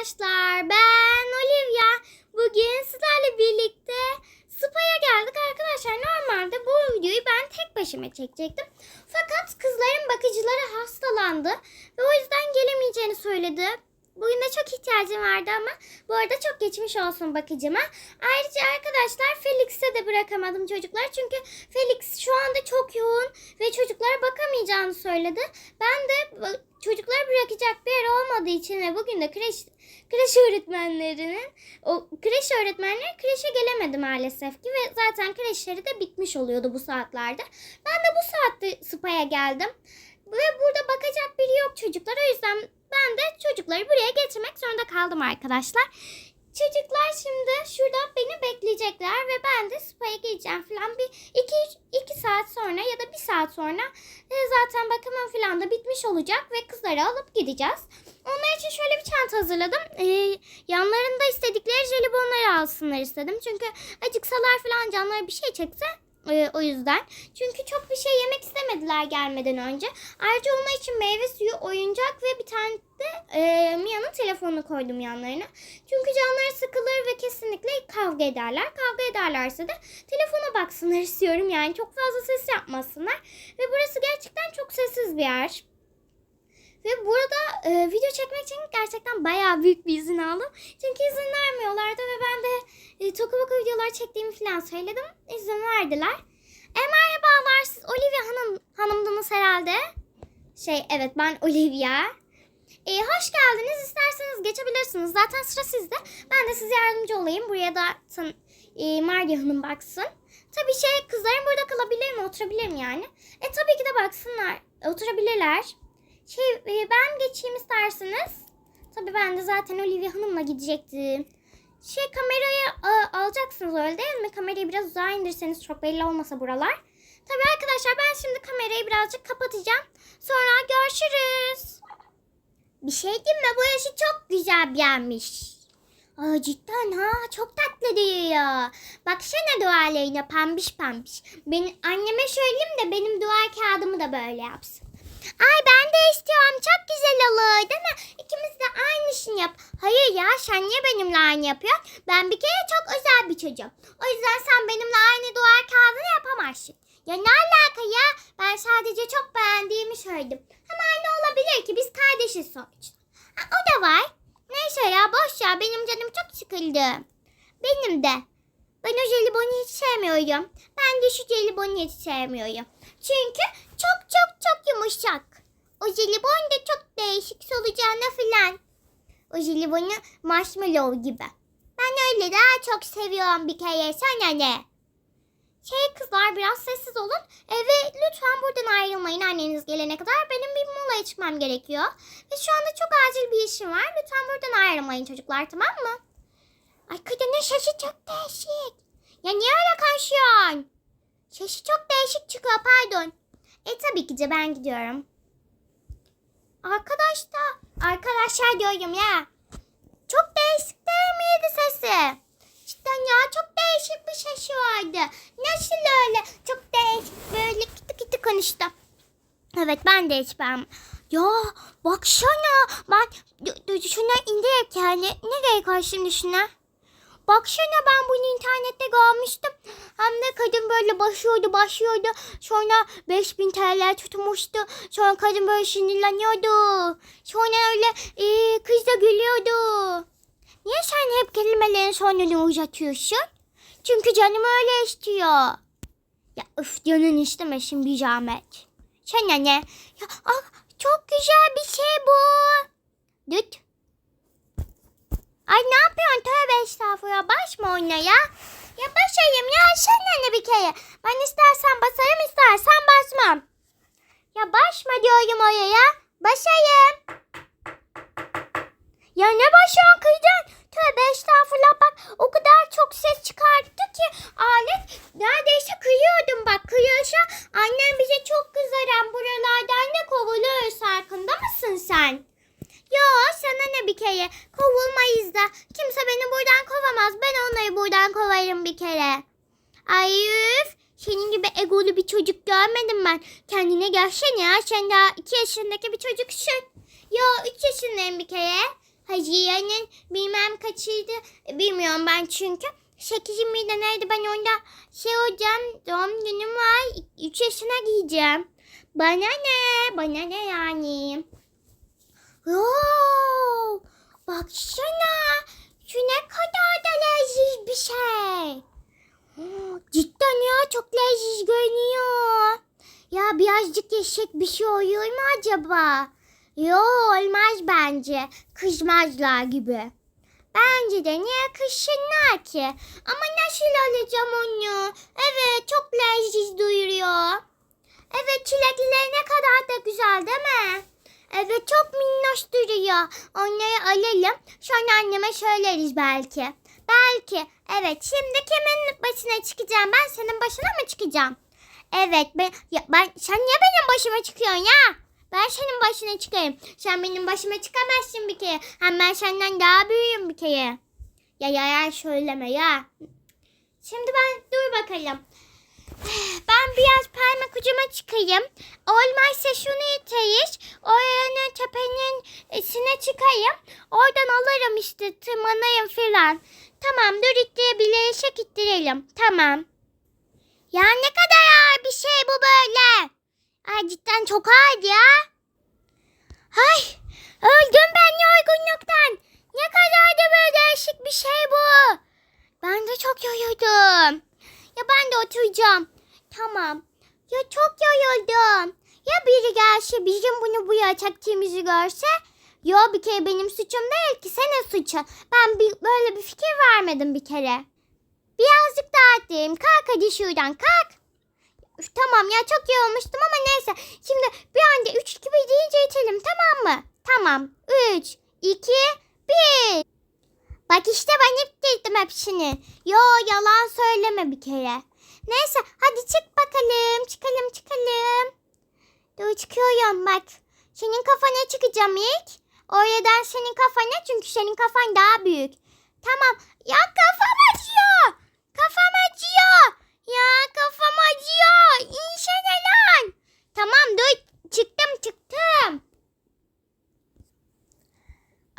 arkadaşlar. Ben Olivia. Bugün sizlerle birlikte spa'ya geldik arkadaşlar. Normalde bu videoyu ben tek başıma çekecektim. Fakat kızların bakıcıları hastalandı ve o yüzden gelemeyeceğini söyledi. Bugün de çok ihtiyacım vardı ama bu arada çok geçmiş olsun bakıcıma. Ayrıca arkadaşlar Felix'e de bırakamadım çocuklar. Çünkü Felix şu anda çok yoğun ve çocuklara bakamayacağını söyledi. Ben de çocukları bırakacak bir yer olmadığı için ve bugün de kreş, kreş öğretmenlerinin o kreş öğretmenleri kreşe gelemedi maalesef ki ve zaten kreşleri de bitmiş oluyordu bu saatlerde. Ben de bu saatte spa'ya geldim. Ve burada bakacak biri yok çocuklar. O yüzden ben de çocukları buraya getirmek zorunda kaldım arkadaşlar. Çocuklar şimdi şurada beni bekleyecekler ve ben de spa'ya geleceğim falan bir iki, iki saat sonra ya da bir saat sonra e, zaten bakımım falan da bitmiş olacak ve kızları alıp gideceğiz. Onlar için şöyle bir çanta hazırladım. E, yanlarında istedikleri jelibonları alsınlar istedim. Çünkü acıksalar falan canları bir şey çekse e, o yüzden. Çünkü çok bir şey yemek istemediler gelmeden önce. Ayrıca onun için meyve suyu, oyuncak ve bir tane de e, Mia'nın telefonunu koydum yanlarına. Çünkü canları sıkılır ve kesinlikle kavga ederler. Kavga ederlerse de telefona baksınlar istiyorum. Yani çok fazla ses yapmasınlar. Ve burası gerçekten çok sessiz bir yer. Ve burada e, video çekmek için gerçekten bayağı büyük bir izin aldım. Çünkü izin vermiyorlardı ve ben de e, toku boku videolar çektiğimi falan söyledim. İzin verdiler. E, merhabalar siz Olivia Hanım, hanımdınız herhalde. Şey evet ben Olivia. E, hoş geldiniz. İsterseniz geçebilirsiniz. Zaten sıra sizde. Ben de size yardımcı olayım. Buraya da san, e, Marya Hanım baksın. Tabii şey kızlarım burada kalabilir mi? Oturabilir mi yani? E tabii ki de baksınlar. Oturabilirler. Şey e, ben geçeyim isterseniz. Tabii ben de zaten Olivia Hanım'la gidecektim. Şey kamerayı a, alacaksınız öyle değil mi? Kamerayı biraz uzağa indirseniz çok belli olmasa buralar. Tabii arkadaşlar ben şimdi kamerayı birazcık kapatacağım. Sonra görüşürüz. Bir şey diyeyim mi? Bu yaşı çok güzel bir yermiş. Aa, cidden ha çok tatlı diyor. Baksana duvarlarına pembiş pembiş. Ben anneme söyleyeyim de benim duvar kağıdımı da böyle yapsın. Ay ben de istiyorum. Çok güzel olur değil mi? İkimiz de aynısını yap. Hayır ya sen niye benimle aynı yapıyorsun? Ben bir kere çok özel bir çocuğum. O yüzden sen benimle aynı duvar kağıdını yapamazsın. Ya ne alaka ya? Ben sadece çok beğendiğimi söyledim. Hem aynı olabilir ki biz kardeşiz sonuçta. Ha, o da var. Neyse ya boş ya benim canım çok sıkıldı. Benim de. Ben o jelibonu hiç sevmiyorum. Ben de şu jelibonu hiç sevmiyorum. Çünkü çok çok çok yumuşak. O jelibon da çok değişik solucanı filan. O jelibonu marshmallow gibi. Ben öyle daha çok seviyorum bir kere. Sana ne? Şey kızlar biraz sessiz olun. E, ve lütfen buradan ayrılmayın anneniz gelene kadar. Benim bir molaya çıkmam gerekiyor. Ve şu anda çok acil bir işim var. Lütfen buradan ayrılmayın çocuklar tamam mı? Ay kadının sesi çok değişik. Ya niye öyle konuşuyorsun? Sesi çok değişik çıkıyor pardon. E tabii ki de ben gidiyorum. Arkadaşlar, arkadaşlar diyorum ya. Çok değişik değil miydi sesi? Cidden ya çok değişik bir sesi vardı. Nasıl öyle? Çok değişik böyle kıtı kıtı konuştu. Evet ben de hiç ben. Ya baksana ben d- d- şuna indirek yani ne gerek var şimdi şuna? Baksana ben bunu internette görmüştüm. Hem de kadın böyle başlıyordu başlıyordu. Sonra 5000 TL tutmuştu. Sonra kadın böyle sinirleniyordu. Sonra öyle e, kız da gülüyordu. Niye sen hep kelimelerin sonunu uzatıyorsun? Çünkü canım öyle istiyor. Ya öf canın isteme şimdi zahmet. Sana ne? Ya, ah, çok güzel bir şey bu. Düt. Ay ne yapıyorsun? Tövbe estağfurullah. Basma ona ya. Ya basayım ya. Sen ne bir kere. Ben istersen basarım istersen basmam. Ya basma diyorum oraya. Basayım. Ya ne basıyorsun kıydın? Tövbe estağfurullah bak. O kadar çok ses çıkarttı ki alet neredeyse kıyıyordum 2 yaşındaki bir çocuk şu. Yo 3 yaşındayım bir kere. Hacı yani bilmem kaçıydı bilmiyorum ben çünkü. 8 miydi neydi ben onda şey hocam doğum günüm var 3 yaşına giyeceğim. Bana ne? Bana ne yani? Oo, baksana. Şuna yeşek bir şey oluyor mu acaba? Yo olmaz bence. Kızmazlar gibi. Bence de niye kışınlar ki? Ama nasıl alacağım onu? Evet çok leziz duyuruyor. Evet çilekliler ne kadar da güzel değil mi? Evet çok minnoş duruyor. Onları alalım. Sonra anneme söyleriz belki. Belki. Evet şimdi kimin başına çıkacağım? Ben senin başına mı çıkacağım? Evet ben, ya ben sen niye benim başıma çıkıyorsun ya? Ben senin başına çıkayım. Sen benim başıma çıkamazsın bir kere. Hem ben senden daha büyüğüm bir kere. Ya ya ya söyleme ya. Şimdi ben dur bakalım. Ben biraz parmak ucuma çıkayım. Olmazsa şunu iteyiz. Oranın tepenin içine çıkayım. Oradan alırım işte tırmanayım filan. Tamam dur ittirebilirsek ittirelim. Tamam. Ya ne kadar ağır bir şey bu böyle. Ay cidden çok ağır ya. Ay öldüm ben yorgunluktan. Ne kadar da böyle değişik bir şey bu. Ben de çok yoruldum. Ya ben de oturacağım. Tamam. Ya çok yoruldum. Ya biri gelse bizim bunu buraya çektiğimizi görse. Yo bir kere benim suçum değil ki senin suçun. Ben bir, böyle bir fikir vermedim bir kere. Birazcık daha atlayayım. Kalk hadi şuradan kalk. Üf, tamam ya çok yorulmuştum ama neyse. Şimdi bir anda 3 gibi deyince itelim tamam mı? Tamam. 3, 2, 1. Bak işte ben ittirdim hepsini. Yo yalan söyleme bir kere. Neyse hadi çık bakalım. Çıkalım çıkalım. Dur çıkıyorum bak. Senin kafana çıkacağım ilk. Oradan senin kafana çünkü senin kafan daha büyük. Tamam. Ya kafam acıyor. Kafam acıyor. Ya kafam acıyor. İnsene lan. Tamam dur. Çıktım çıktım.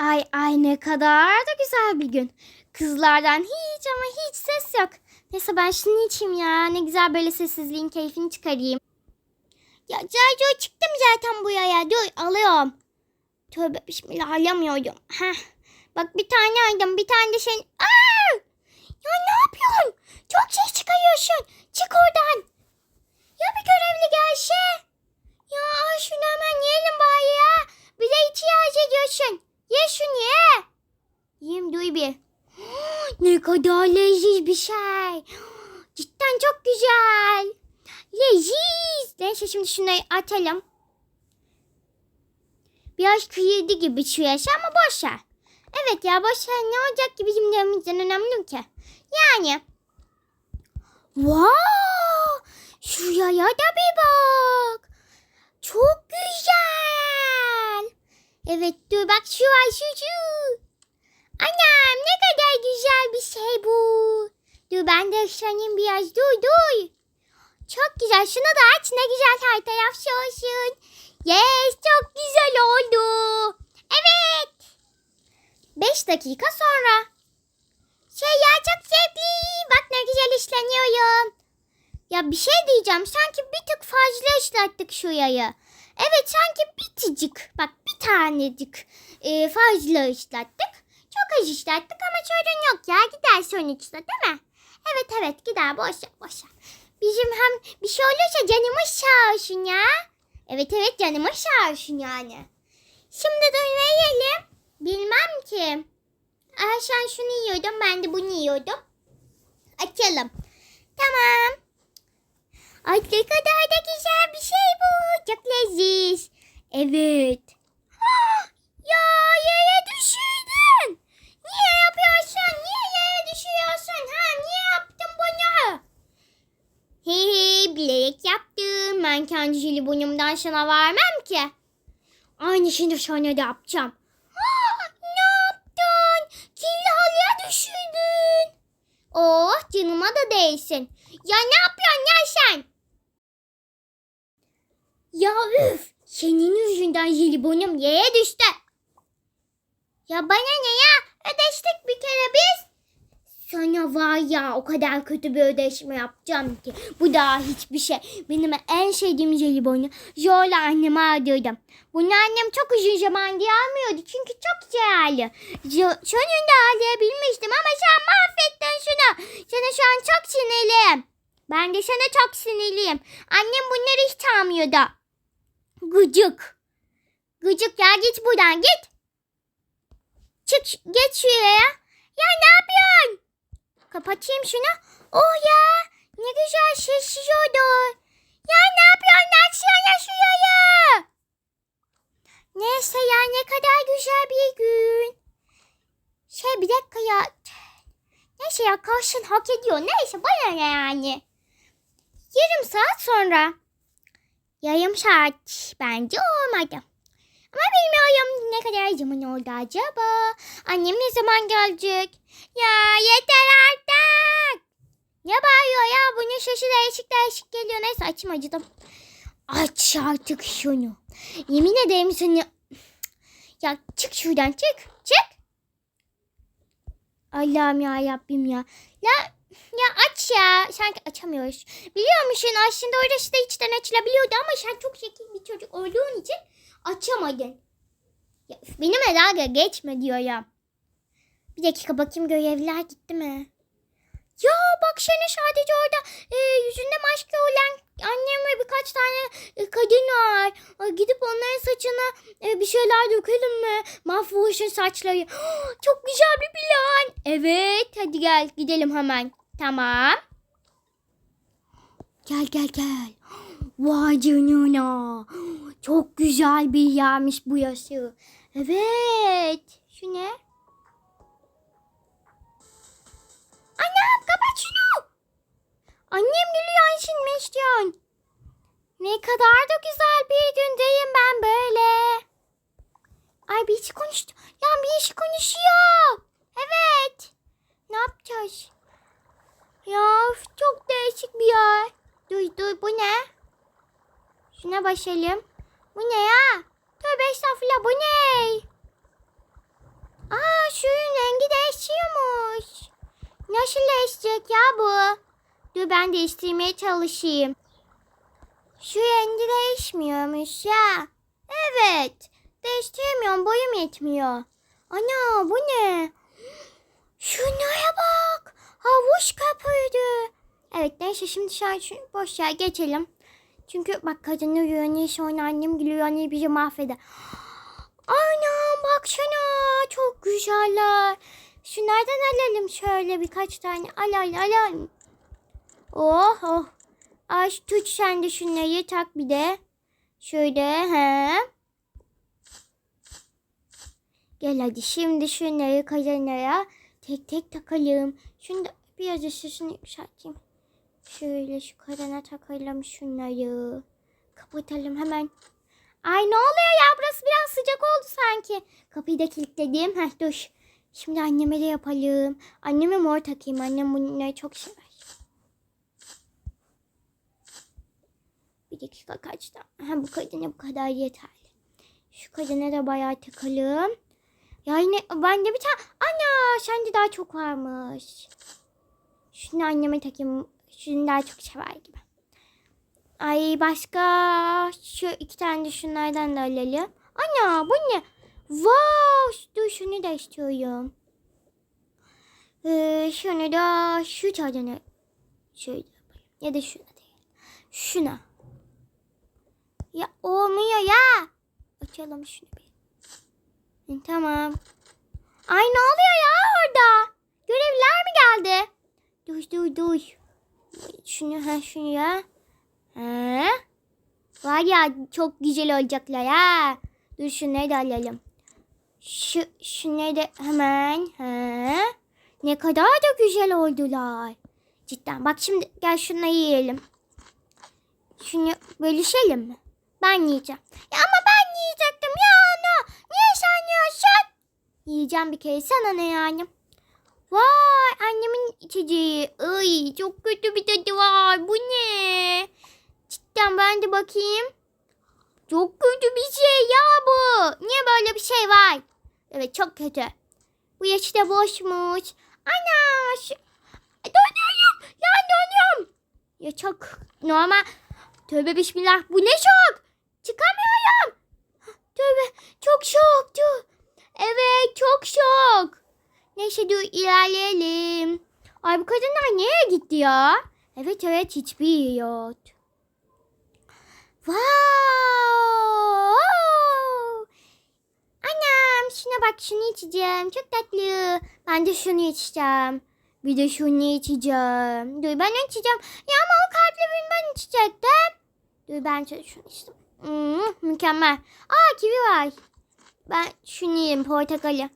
Ay ay ne kadar da güzel bir gün. Kızlardan hiç ama hiç ses yok. Neyse ben şunu içeyim ya. Ne güzel böyle sessizliğin keyfini çıkarayım. Ya Cerco çıktım zaten bu ya. Dur alıyorum. Tövbe bismillah alamıyorum. Heh. Bak bir tane aldım bir tane de şey. Aa! Ya ne yapıyorsun? Çok ses çıkarıyorsun. Çık oradan. Ya bir görevli gelse. Ya şunu hemen yiyelim bari ya. Bir de ihtiyaç ediyorsun. Ye şunu ye. Yiyeyim duy bir. ne kadar leziz bir şey. Cidden çok güzel. Leziz. Neyse şimdi şunu atalım. Biraz kıyırdı gibi şu yaş ama boş. Evet ya boş ne olacak ki bizim demimizden önemli ki? Yani. Wow! Şuraya da bir bak. Çok güzel. Evet dur bak şu var şu şu. Anam ne kadar güzel bir şey bu. Dur ben de ışınayım biraz dur dur. Çok güzel şunu da aç ne güzel her taraf şey olsun. Yes çok güzel oldu. Evet. 5 dakika sonra. Şey ya çok zevkli. Bak ne güzel işleniyorum. Ya bir şey diyeceğim. Sanki bir tık fazla ışlattık şu yayı. Evet sanki bir tıcık. Bak bir tanecik e, fazla ışlattık. Çok az ışlattık ama sorun yok ya. Gider sonuçta değil mi? Evet evet gider. Boş ver boş ver. Bizim hem bir şey olursa canımız sağ olsun ya. Evet evet canımız sağ olsun yani. Şimdi de ne? Bilmem ki. Sen şunu yiyordun ben de bunu yiyordum. Açalım. Tamam. Ay ne kadar da güzel bir şey bu. Çok leziz. Evet. Ah, ya yere düşürdün. Niye yapıyorsun? Niye yere düşüyorsun? Ha niye yaptın bunu? Hey hey bilerek yaptım. Ben kendi jelibonumdan sana vermem ki. Aynısını sana da yapacağım. Ah, ne yaptın? Kirli halıya düşürdün. Oh canıma da değsin. Ya ne yapıyorsun ya sen? Ya üf. Senin yüzünden jelibonum yere düştü. Ya bana ne ya? Ödeştik bir kere biz. Sana var ya o kadar kötü bir ödeşme yapacağım ki. Bu daha hiçbir şey. Benim en sevdiğim jelibonu zorla anneme aldırdım. Bunu annem çok uzun zaman diye almıyordu. Çünkü çok değerli. Sonunda ağlayabilmiştim ama sen mahvettin şunu. Sana şu an çok sinirliyim. Ben de sana çok sinirliyim. Annem bunları hiç almıyordu. Gıcık. Gıcık ya git buradan git. Çık geç şuraya. Ya ne yapıyorsun? Kapatayım şunu. Oh ya ne güzel sessiz oldu. Ya ne yapıyorsun? Açsana şurayı. Neyse ya ne kadar güzel bir gün. Şey bir dakika ya. Neyse ya karşın hak ediyor. Neyse bana ne yani. Yarım saat sonra. Yarım saat bence olmadı. Ama bilmiyorum ne kadar zaman oldu acaba. Annem ne zaman gelecek? Ya yeter artık. Ne bağırıyor ya? Bunun sesi değişik değişik geliyor. Neyse açım acıdım. Aç artık şunu. Yemin ederim seni... Ya çık şuradan çık. Çık. Allah'ım ya Rabbim ya. Ya ya. Sanki açamıyoruz. Biliyor musun aslında orası da içten açılabiliyordu ama sen çok zeki bir çocuk olduğun için açamadın. Ya, benimle dalga geçme diyor ya. Bir dakika bakayım görevliler gitti mi? Ya bak şöyle sadece orada e, yüzünde maske olan annem ve birkaç tane e, kadın var. Ay, gidip onların saçına e, bir şeyler dökelim mi? Mahvoluşun saçları. Çok güzel bir plan. Evet hadi gel gidelim hemen. Tamam. Gel gel gel. Vay canına. Çok güzel bir yermiş bu yaşı. Evet. Şu ne? Annem kapat şunu. Annem gülüyor Ayşin Meşcan. Ne kadar da güzel bir gündeyim ben böyle. Ay bir işi konuştu. Ya bir işi konuşuyor. Evet. Ne yapacağız? Ya çok değişik bir yer. Dur dur bu ne? Şuna başlayalım. Bu ne ya? Tövbe estağfurullah bu ne? Aa şunun rengi değişiyormuş. Nasıl değişecek ya bu? Dur ben değiştirmeye çalışayım. Şu rengi değişmiyormuş ya. Evet. Değiştiremiyorum boyum yetmiyor. Ana bu ne? Şunlara bak. Havuç köpüğüydü. Evet neyse şimdi şu boş yer geçelim. Çünkü bak kadın uyuyor ne sonra annem gülüyor ne bizi mahveder. Anam baksana çok güzeller. Şunlardan alalım şöyle birkaç tane. Al al al al. Oh oh. Ay tut sen de şunları tak bir de. Şöyle he. Gel hadi şimdi şunları kazanlara tek tek takalım. Da biraz ısısını yükselteyim. Şöyle şu kadına takalım şunları. Kapatalım hemen. Ay ne oluyor ya burası biraz sıcak oldu sanki. Kapıyı da kilitledim. Heh dur. Şimdi anneme de yapalım. Anneme mor takayım. Annem bunları çok sever. Bir dakika kaçtı. Ha, bu kadına bu kadar yeterli. Şu kadına da bayağı takalım. Yani ben de bir tane... Ana sende daha çok varmış. Şunu anneme takayım. Şunu daha çok sever gibi. Ay başka şu iki tane de şunlardan da alalım. Ana bu ne? Wow, dur şunu da istiyorum. Ee, şunu da şu tadını şöyle yapayım. Ya da şuna değil. Şuna. Ya olmuyor ya. Açalım şunu Tamam. Ay ne oluyor ya orada? Görevliler mi geldi? Dur dur dur. Şunu ha şunu ya. Ha? Var ya çok güzel olacaklar ha. Dur şunları da alalım. Şu, şunları da hemen. Ha? Ne kadar da güzel oldular. Cidden bak şimdi gel şunları yiyelim. Şunu bölüşelim mi? Ben yiyeceğim. Ya ama ben. Niye yiyorsun? Yiyeceğim bir kere sana ne yani? Vay annemin içeceği. Ay çok kötü bir tadı var. Bu ne? Cidden ben de bakayım. Çok kötü bir şey ya bu. Niye böyle bir şey var? Evet çok kötü. Bu yaşı da boşmuş. Ana şu... Dönüyorum. Ya dönüyorum. Ya çok normal. Tövbe bismillah. Bu ne şok? Çıkamıyorum. Tövbe çok şoktu. Neyse dur ilerleyelim. Ay bu kadınlar nereye gitti ya? Evet evet hiçbir yok. Wow! Anam şuna bak şunu içeceğim. Çok tatlı. Ben de şunu içeceğim. Bir de şunu içeceğim. Dur ben içeceğim. Ya ama o kalbimin ben içecektim. Dur ben şunu içtim. Hmm, mükemmel. Aa kivi var. Ben şunu yiyeyim portakalı.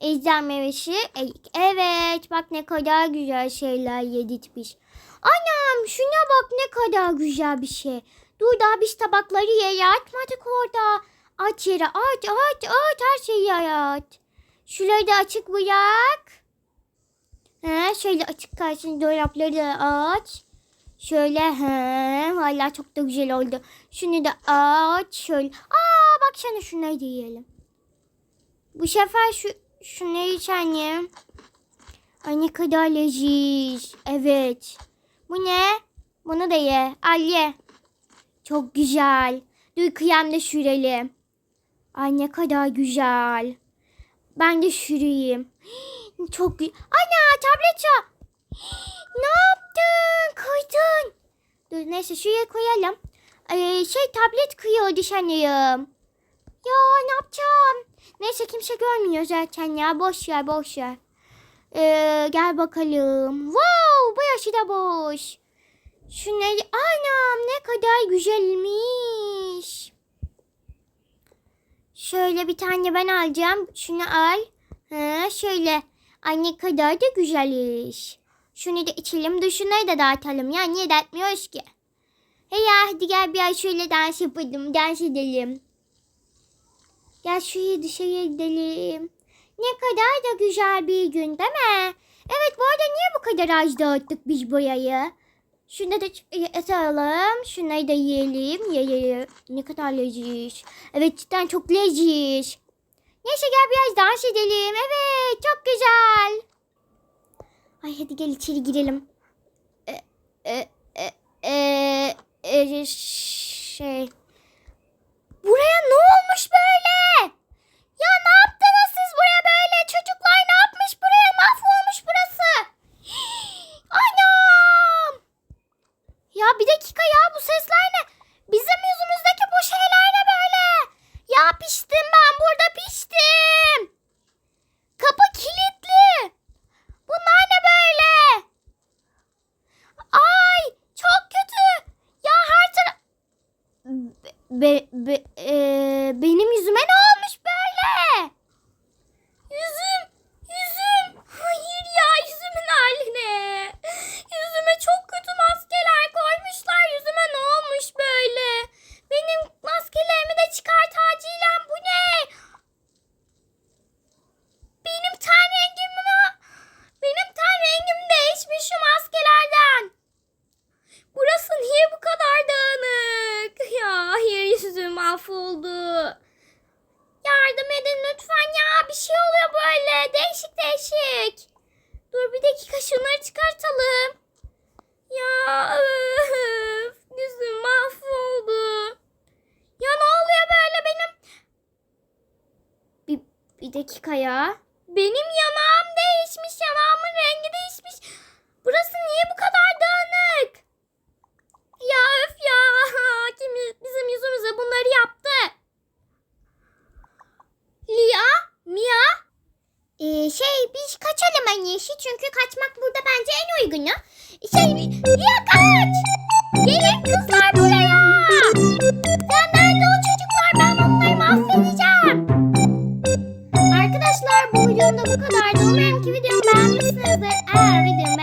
Ejder meyvesi. erik. Evet bak ne kadar güzel şeyler yedirtmiş. Anam şuna bak ne kadar güzel bir şey. Dur daha biz tabakları yere atmadık orada. Aç yere aç aç aç her şeyi at. Şurayı da açık bırak. He, şöyle açık kalsın dolapları da aç. Şöyle he, vallahi çok da güzel oldu. Şunu da aç şöyle. Aa bak sana şunları da yiyelim. Bu sefer şu şunları iç annem. Ay ne kadar leziz. Evet. Bu ne? Bunu da ye. Al ye. Çok güzel. Dur kıyamda sürelim. Ay ne kadar güzel. Ben de süreyim. Çok güzel. Ana tablet ya. Ne yaptın? Koydun. Dur neyse şuraya koyalım. Ee, şey tablet kıyıyordu sanırım. Ya ne yapacağım? Neyse kimse görmüyor zaten ya. Boş ver boş ver. Ee, gel bakalım. Wow bu yaşı da boş. Şunları anam ne kadar güzelmiş. Şöyle bir tane ben alacağım. Şunu al. Ha, şöyle. Ay ne kadar da güzel iş. Şunu da içelim. Şunları da dağıtalım. Ya niye dağıtmıyoruz ki? Hey ya hadi gel bir ay şöyle dans yapalım. Dans edelim. Gel şuraya dışarıya gidelim. Ne kadar da güzel bir gün değil mi? Evet bu arada niye bu kadar az dağıttık biz burayı? Şunu da ç- atalım. Şunları da yiyelim. Yiyelim. Ne kadar leziz. Evet cidden çok leziz. Neyse gel biraz dans edelim. Evet çok güzel. Ay hadi gel içeri girelim. E, e, e, e, e, şey. Buraya ne olmuş böyle? Ya ne yaptınız siz buraya böyle? Çocuklar ne yapmış buraya? Mahvolmuş burası. Anam. Ya bir dakika ya bu sesler ne? Bizim yüzümüzdeki bu şeyler ne böyle? Ya piştim ben burada piştim. Kapı kilitli. Bunlar ne böyle? Ay çok kötü. Ya her taraf... Be, be, e, benim yüzüme ne olmuş böyle? Yüzüm, yüzüm. Hayır ya yüzümün haline. Yüzüme çok kötü maskeler koymuşlar. Yüzüme ne olmuş böyle? Benim maskelerimi de çıkart acilen. Bu ne? Benim ten rengim mi? Benim ten rengim değişmiş şu maskelerden. Burası niye bu kadar dağınık? Ya hayır yüzüm mahvoldu. Yardım edin lütfen ya. Bir şey oluyor böyle. Değişik değişik. Dur bir dakika şunları çıkartalım. Ya öf, yüzüm mahvoldu. Ya ne oluyor böyle benim? Bir, bir dakika ya. Benim yanağım değişmiş. Yanağımın rengi değişmiş. Burası niye bu kadar dağınık? Ya öf ya. Kim bizim yüzümüze bunları yaptı? Lia? Mia? Ee, şey biz kaçalım en iyisi çünkü kaçmak burada bence en uygunu. Şey Lia kaç! Gelin kızlar buraya! Ya nerede o çocuklar? Ben onları mahvedeceğim. Arkadaşlar bu videonun da bu kadardı. Umarım ki videomu beğenmişsinizdir. Eğer videomu